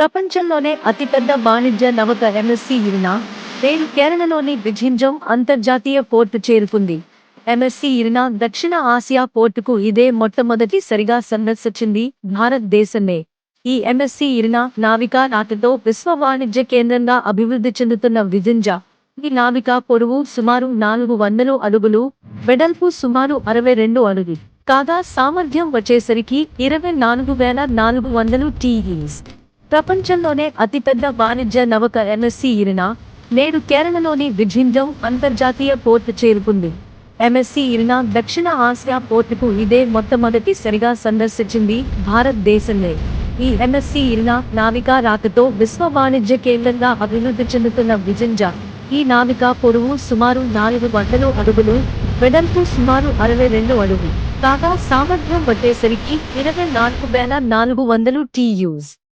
ప్రపంచంలోనే అతిపెద్ద వాణిజ్య నౌక ఎంఎస్సి ఇరినా నేడు కేరళలోని విజింజం అంతర్జాతీయ పోర్టు చేరుకుంది. ఎంఎస్సి ఇరినా దక్షిణ ఆసియా పోర్టుకు ఇదే మొట్టమొదటి సరిగా సందర్శించింది భారతదేశమే. ఈ ఎంఎస్సి ఇరినా నావికా నాటతో విశ్వ వాణిజ్య కేంద్రంగా అభివృద్ధి చెందుతున్న విజింజ ఈ నావికా పొడవు సుమారు నాలుగు వందలు అడుగులు వెడల్పు సుమారు అరవై రెండు అడుగులు కాగా సామర్థ్యం వచ్చేసరికి ఇరవై నాలుగు వేల నాలుగు వందలు టీఈస్. ప్రపంచంలోనే అతిపెద్ద వాణిజ్య నౌక ఎంఎస్సి ఇరినా నేడు కేరళలోని విజింజం అంతర్జాతీయ పోర్టు చేరుకుంది. ఎంఎస్సి ఇరినా దక్షిణ ఆసియా పోర్టుకు ఇదే మొట్టమొదటి సరిగా సందర్శించింది భారతదేశంలో ఈ ఎంఎస్సి ఇరినా నావికా రాకతో విశ్వ వాణిజ్య కేంద్రంగా అభివృద్ధి చెందుతున్న విజింజ ఈ నావికా పొడవు సుమారు నాలుగు వందలు అడుగులు వెడల్పు సుమారు అరవై రెండు అడుగులు కాగా సామర్థ్యం వచ్చేసరికి ఇరవై నాలుగు వేల నాలుగు వందలు టీయూస్.